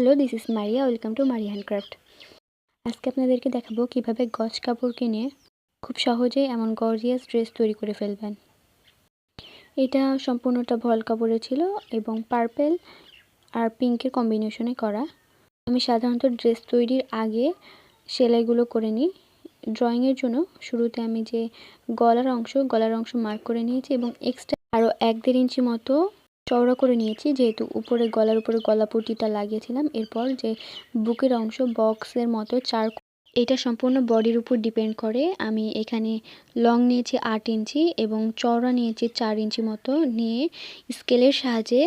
Hello this is Maria welcome to Maria handcraft আজকে আপনাদেরকে দেখাবো কীভাবে গজ কাপড় কিনে খুব সহজেই এমন গর্জিয়াস ড্রেস তৈরি করে ফেলবেন। এটা সম্পূর্ণটা ভল কাপড়ে ছিল এবং পার্পেল আর পিঙ্কের কম্বিনেশনে করা। আমি সাধারণত ড্রেস তৈরির আগে সেলাইগুলো করে নিই। ড্রয়িংয়ের জন্য শুরুতে আমি যে গলার অংশ গলার অংশ মার্ক করে নিয়েছি এবং এক্সট্রা আরও এক দেড় ইঞ্চি মতো চওড়া করে নিয়েছি, যেহেতু উপরে গলার উপরে গলাপুটিটা লাগিয়েছিলাম। এরপর যে বুকের অংশ বক্সের মতো চার এটা সম্পূর্ণ বডির উপর ডিপেন্ড করে। আমি এখানে লং নিয়েছি আট ইঞ্চি এবং চওড়া নিয়েছি চার ইঞ্চি মতো নিয়ে স্কেলের সাহায্যে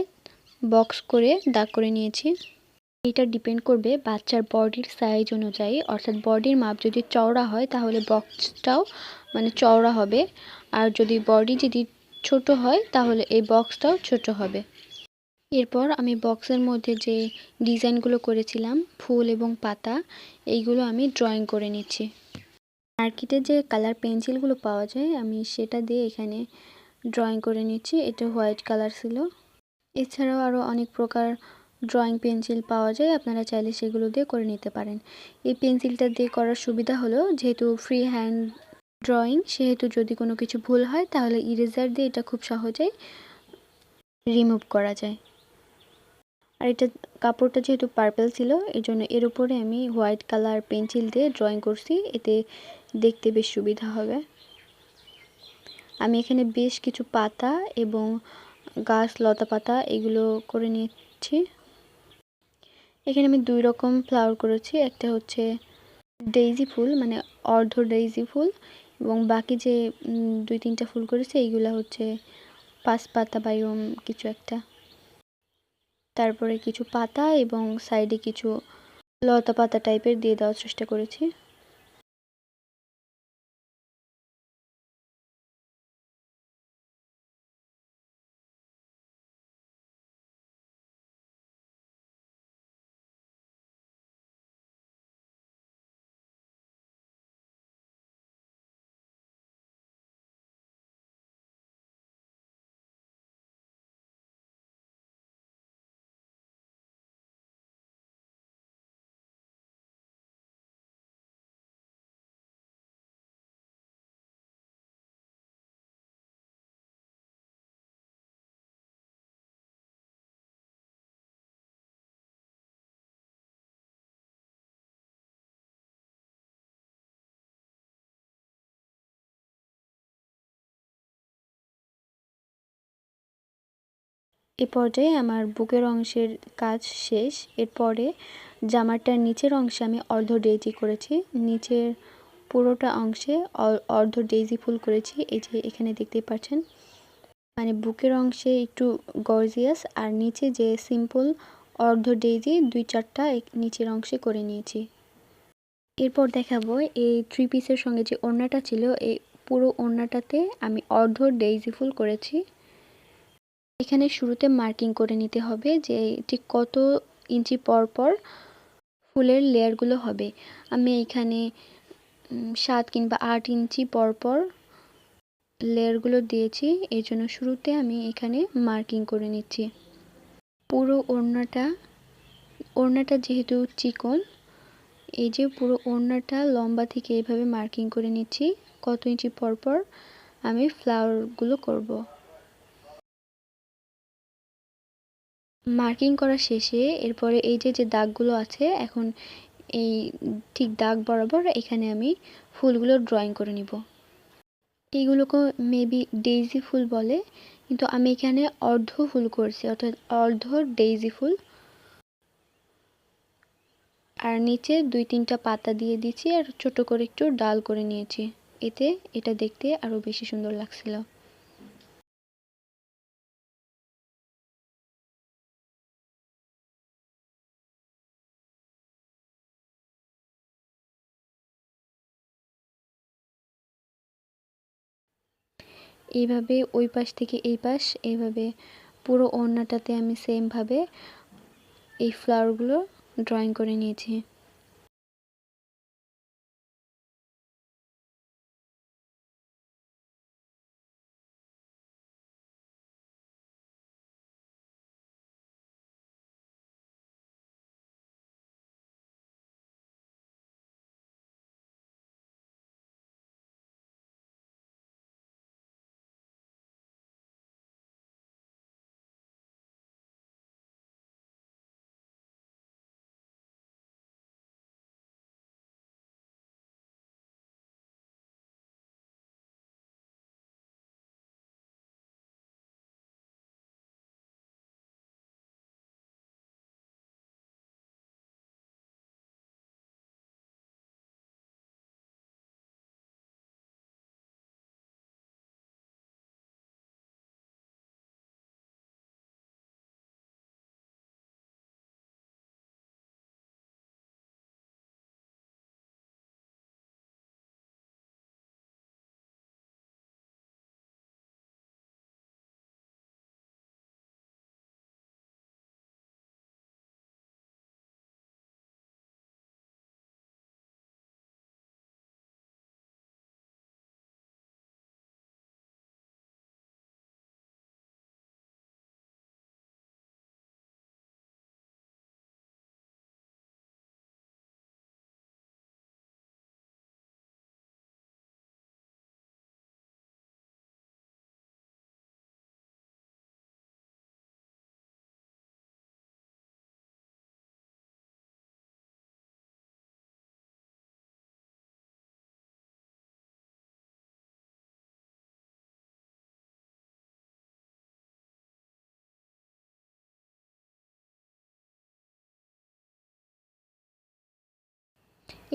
বক্স করে দাগ করে নিয়েছি। এটা ডিপেন্ড করবে বাচ্চার বডির সাইজ অনুযায়ী। অর্থাৎ বডির মাপ যদি চওড়া হয়, তাহলে বক্সটাও মানে চওড়া হবে। আর যদি বডি যদি ছোট হয়, তাহলে এই বক্সটাও ছোট হবে। এরপর আমি বক্সের মধ্যে যে ডিজাইনগুলো করেছিলাম, ফুল এবং পাতা, এইগুলো আমি ড্রয়িং করে নিচ্ছি। মার্কেটে যে কালার পেন্সিলগুলো পাওয়া যায়, আমি সেটা দিয়ে এখানে ড্রয়িং করে নিচ্ছি। এটা হোয়াইট কালার ছিল। এছাড়াও আরও অনেক প্রকার ড্রয়িং পেন্সিল পাওয়া যায়, আপনারা চাইলে সেগুলো দিয়ে করে নিতে পারেন। এই পেন্সিলটা দিয়ে করার সুবিধা হলো, যেহেতু ফ্রি হ্যান্ড ড্রয়িং সেহেতু যদি কোনো কিছু ভুল হয়, তাহলে ইরেজার দিয়ে এটা খুব সহজেই রিমুভ করা যায়। আর এটা কাপড়টা যেহেতু পার্পেল ছিল এই জন্য এর উপরে আমি হোয়াইট কালার পেন্সিল দিয়ে ড্রয়িং করছি, এতে দেখতে বেশ সুবিধা হবে। আমি এখানে বেশ কিছু পাতা এবং গাছ, লতা পাতা এগুলো করে নিচ্ছি। এখানে আমি দুই রকম ফ্লাওয়ার করেছি, একটা হচ্ছে ডেইজি ফুল মানে অর্ধ ডেইজি ফুল এবং বাকি যে দুই, তিনটা ফুল করেছে, এইগুলো হচ্ছে পাঁচ পাতা বা এরম কিছু একটা। তারপরে কিছু পাতা এবং সাইডে কিছু লতা পাতা টাইপের দিয়ে দেওয়ার চেষ্টা করেছি। এ পর্যায়ে আমার বুকের অংশের কাজ শেষ। এরপরে জামাটার নিচের অংশে আমি অর্ধ ডেজি করেছি। নিচের পুরোটা অংশে অর্ধ ডেজি ফুল করেছি। এই যে এখানে দেখতেই পাচ্ছেন। মানে বুকের অংশে একটু গর্জিয়াস আর নিচে যে সিম্পল অর্ধ ডেজি দুই চারটা নিচের অংশে করে নিয়েছি। এরপর দেখাবো এই থ্রি পিসের সঙ্গে যে ওড়নাটা ছিল, এই পুরো ওড়নাটাতে আমি অর্ধ ডেইজি ফুল করেছি। এখানে শুরুতে মার্কিং করে নিতে হবে যে ঠিক কত ইঞ্চি পর পর ফুলের লেয়ারগুলো হবে। আমি এখানে সাত কিংবা আট ইঞ্চি পর পর লেয়ারগুলো দিয়েছি এই জন্য শুরুতে আমি এখানে মার্কিং করে নিচ্ছি। পুরো ওড়নাটা ওড়নাটা যেহেতু চিকন, এই যে পুরো ওড়নাটা লম্বা থেকে এইভাবে মার্কিং করে নিচ্ছি, কত ইঞ্চি পর পর আমি ফ্লাওয়ারগুলো করব। মার্কিং করা শেষে এরপরে এই যে যে দাগগুলো আছে, এখন এই ঠিক দাগ বরাবর এখানে আমি ফুলগুলো ড্রয়িং করে নিব। এইগুলোকে মেবি ডেইজি ফুল বলে, কিন্তু আমি এখানে অর্ধ ফুল করছি, অর্থাৎ অর্ধ ডেইজি ফুল। আর নিচে দুই তিনটা পাতা দিয়ে দিচ্ছি আর ছোট করে একটু ডাল করে নিয়েছি। এতে এটা দেখতে আরও বেশি সুন্দর লাগছিল। এইভাবে ওই পাশ থেকে এই পাশ, এইভাবে পুরো ওড়নাটাতে আমি সেমভাবে এই ফ্লাওয়ারগুলো ড্রয়িং করে নিয়েছি।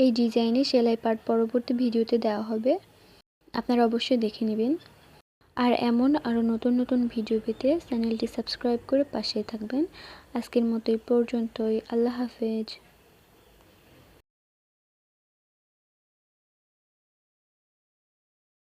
এই ডিজাইনে সেলাই পার্ট পরবর্তী ভিডিওতে দেওয়া হবে। আপনারা অবশ্যই দেখে নেবেন। আর এমন আরও নতুন নতুন ভিডিও পেতে চ্যানেলটি সাবস্ক্রাইব করে পাশে থাকবেন। আজকের মতো এই পর্যন্তই। আল্লাহ হাফেজ।